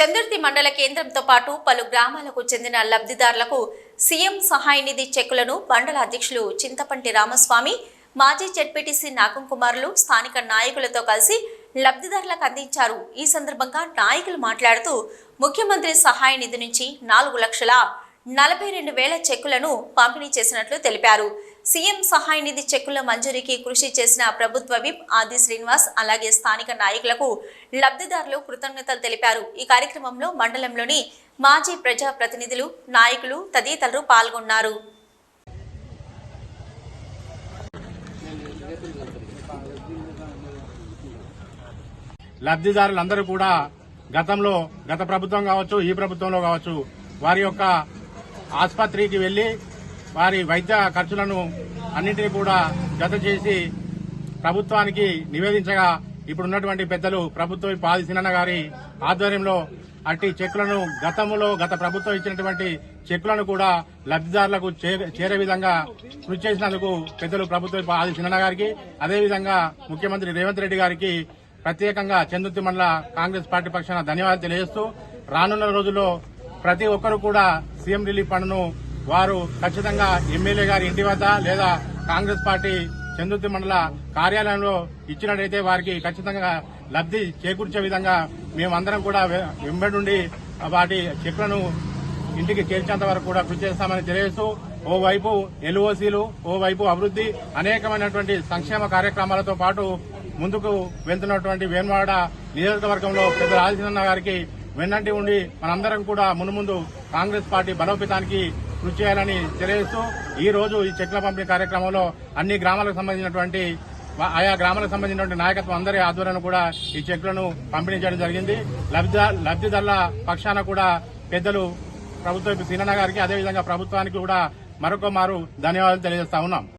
చందుర్తి మండల కేంద్రంతో పాటు పలు గ్రామాలకు చెందిన లబ్ధిదారులకు సీఎం సహాయ నిధి చెక్కులను మండల అధ్యక్షులు చింతపంటి రామస్వామి మాజీ జడ్పీటీసీ నాగం కుమారులు స్థానిక నాయకులతో కలిసి లబ్ధిదారులకు అందించారు. ఈ సందర్భంగా నాయకులు మాట్లాడుతూ ముఖ్యమంత్రి సహాయ నిధి నుంచి నాలుగు లక్షల నలభై రెండు వేల చెక్కులను పంపిణీ చేసినట్లు తెలిపారు. సీఎం సహాయ నిధి చెక్కుల మంజూరీకి కృషి చేసిన ప్రభుత్వ విప్ ఆది శ్రీనివాస్ అలాగే స్థానిక నాయకులకు లబ్ధిదారులు కృతజ్ఞతలు తెలిపారు. ఈ కార్యక్రమంలో మండలంలోని మాజీ ప్రజా ప్రతినిధులు నాయకులు తదితరులు పాల్గొన్నారు. లబ్ధిదారులందరూ కూడా గతంలో గత ప్రభుత్వం కావచ్చు ఈ ప్రభుత్వంలో కావచ్చు వారి యొక్క ఆసుపత్రికి వెళ్ళి వారి వైద్య ఖర్చులను అన్నింటినీ కూడా జత చేసి ప్రభుత్వానికి నివేదించగా ఇప్పుడున్నటువంటి పెద్దలు ప్రభుత్వం పాది సినన్న గారి ఆధ్వర్యంలో అట్టి చెక్కులను గతంలో గత ప్రభుత్వం ఇచ్చినటువంటి చెక్కులను కూడా లబ్ధిదారులకు చేరే విధంగా కృషి చేసినందుకు పెద్దలు ప్రభుత్వం ఆది సినన్న గారికి అదేవిధంగా ముఖ్యమంత్రి రేవంత్ రెడ్డి గారికి ప్రత్యేకంగా చందుర్తి మండల కాంగ్రెస్ పార్టీ పక్షాన ధన్యవాదాలు తెలియజేస్తూ రానున్న రోజుల్లో ప్రతి ఒక్కరూ కూడా సీఎం రిలీఫ్ ఫండ్ను వారు ఖచ్చితంగా ఎమ్మెల్యే గారి ఇంటి వద్ద లేదా కాంగ్రెస్ పార్టీ చందుర్తి మండల కార్యాలయంలో ఇచ్చినట్టయితే వారికి ఖచ్చితంగా లబ్ధి చేకూర్చే విధంగా మేమందరం కూడా వెంబడి వెంబడుండి వాటి చెక్లను ఇంటికి చేర్చేంత వరకు కూడా కృషి చేస్తామని తెలియజేస్తూ ఓవైపు ఎల్ఓసీలు ఓవైపు అభివృద్ది అనేకమైనటువంటి సంక్షేమ కార్యక్రమాలతో పాటు ముందుకు వెళ్తున్నటువంటి వేన్వాడ నియోజకవర్గంలో పెద్ద రాజశేఖర గారికి వెన్నంటి ఉండి మనందరం కూడా మునుముందు కాంగ్రెస్ పార్టీ బలోపేతానికి కృషి చేయాలని తెలియజేస్తూ ఈ రోజు ఈ చెట్ల పంపిణీ కార్యక్రమంలో అన్ని గ్రామాలకు సంబంధించినటువంటి ఆయా గ్రామాలకు సంబంధించినటువంటి నాయకత్వం అందరి ఆధ్వర్యంలో కూడా ఈ చెక్లను పంపిణీ చేయడం జరిగింది. లబ్ధి లబ్ధిదారుల పక్షాన కూడా పెద్దలు ప్రభుత్వ సీనన్న గారికి అదేవిధంగా ప్రభుత్వానికి కూడా మరొక మారు ధన్యవాదాలు తెలియజేస్తా ఉన్నాం.